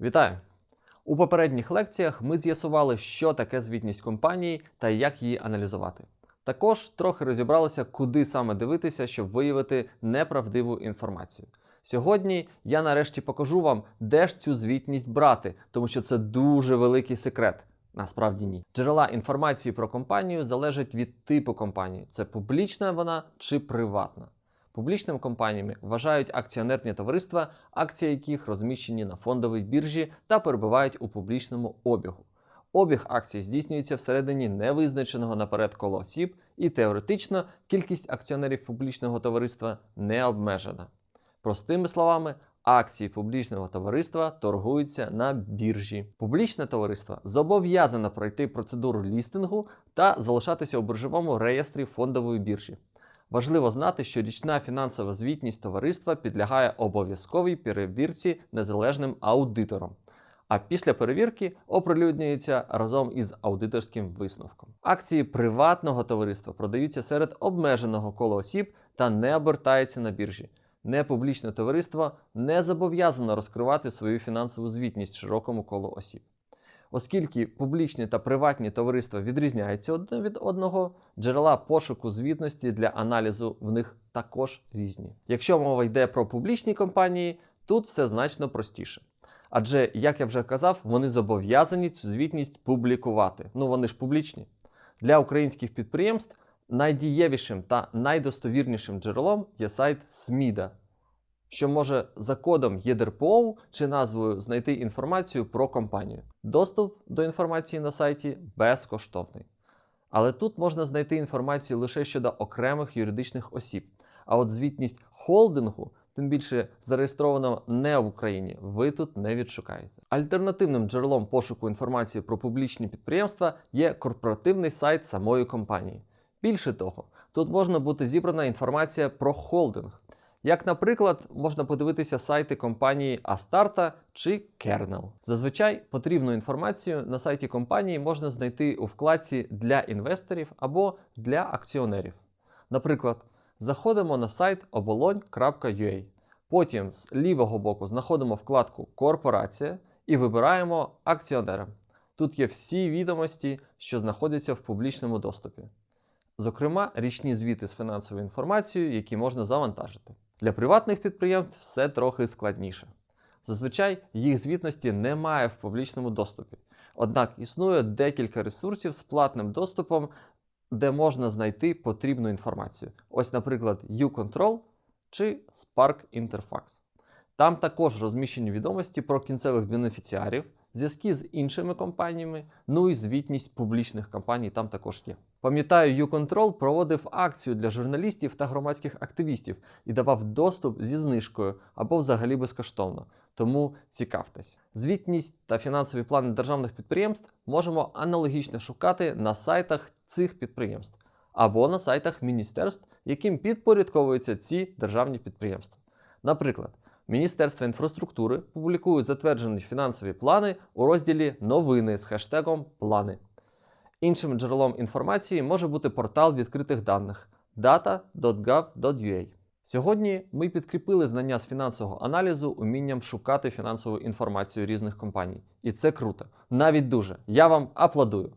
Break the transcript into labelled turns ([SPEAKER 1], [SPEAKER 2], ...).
[SPEAKER 1] Вітаю! У попередніх лекціях ми з'ясували, що таке звітність компанії та як її аналізувати. Також трохи розібралися, куди саме дивитися, щоб виявити неправдиву інформацію. Сьогодні я нарешті покажу вам, де ж цю звітність брати, тому що це дуже великий секрет. Насправді ні. Джерела інформації про компанію залежать від типу компанії: це публічна вона чи приватна. Публічними компаніями вважають акціонерні товариства, акції яких розміщені на фондовій біржі та перебувають у публічному обігу. Обіг акцій здійснюється всередині невизначеного наперед кола осіб, і теоретично кількість акціонерів публічного товариства не обмежена. Простими словами, акції публічного товариства торгуються на біржі. Публічне товариство зобов'язане пройти процедуру лістингу та залишатися у біржовому реєстрі фондової біржі. Важливо знати, що річна фінансова звітність товариства підлягає обов'язковій перевірці незалежним аудитором. А після перевірки оприлюднюється разом із аудиторським висновком. Акції приватного товариства продаються серед обмеженого кола осіб та не обертаються на біржі. Непублічне товариство не зобов'язано розкривати свою фінансову звітність широкому колу осіб. Оскільки публічні та приватні товариства відрізняються одне від одного, джерела пошуку звітності для аналізу в них також різні. Якщо мова йде про публічні компанії, тут все значно простіше. Адже, як я вже казав, вони зобов'язані цю звітність публікувати. Ну вони ж публічні. Для українських підприємств найдієвішим та найдостовірнішим джерелом є сайт СМІДа, що може за кодом ЄДРПО чи назвою знайти інформацію про компанію. Доступ до інформації на сайті безкоштовний. Але тут можна знайти інформацію лише щодо окремих юридичних осіб. А от звітність холдингу, тим більше зареєстрованого не в Україні, ви тут не відшукаєте. Альтернативним джерелом пошуку інформації про публічні підприємства є корпоративний сайт самої компанії. Більше того, тут можна бути зібрана інформація про холдинг. Як, наприклад, можна подивитися сайти компанії Астарта чи Kernel. Зазвичай потрібну інформацію на сайті компанії можна знайти у вкладці для інвесторів або для акціонерів. Наприклад, заходимо на сайт оболонь.ua. Потім з лівого боку знаходимо вкладку Корпорація і вибираємо акціонера. Тут є всі відомості, що знаходяться в публічному доступі. Зокрема, річні звіти з фінансовою інформацією, які можна завантажити. Для приватних підприємств все трохи складніше. Зазвичай їх звітності немає в публічному доступі. Однак існує декілька ресурсів з платним доступом, де можна знайти потрібну інформацію. Ось, наприклад, uControl чи Spark Interfax. Там також розміщені відомості про кінцевих бенефіціарів, зв'язки з іншими компаніями, ну і звітність публічних компаній там також є. Пам'ятаю, uControl проводив акцію для журналістів та громадських активістів і давав доступ зі знижкою або взагалі безкоштовно. Тому цікавтесь. Звітність та фінансові плани державних підприємств можемо аналогічно шукати на сайтах цих підприємств або на сайтах міністерств, яким підпорядковуються ці державні підприємства. Наприклад, Міністерство інфраструктури публікує затверджені фінансові плани у розділі Новини з хештегом Плани. Іншим джерелом інформації може бути портал відкритих даних data.gov.ua. Сьогодні ми підкріпили знання з фінансового аналізу умінням шукати фінансову інформацію різних компаній. І це круто. Навіть дуже. Я вам аплодую.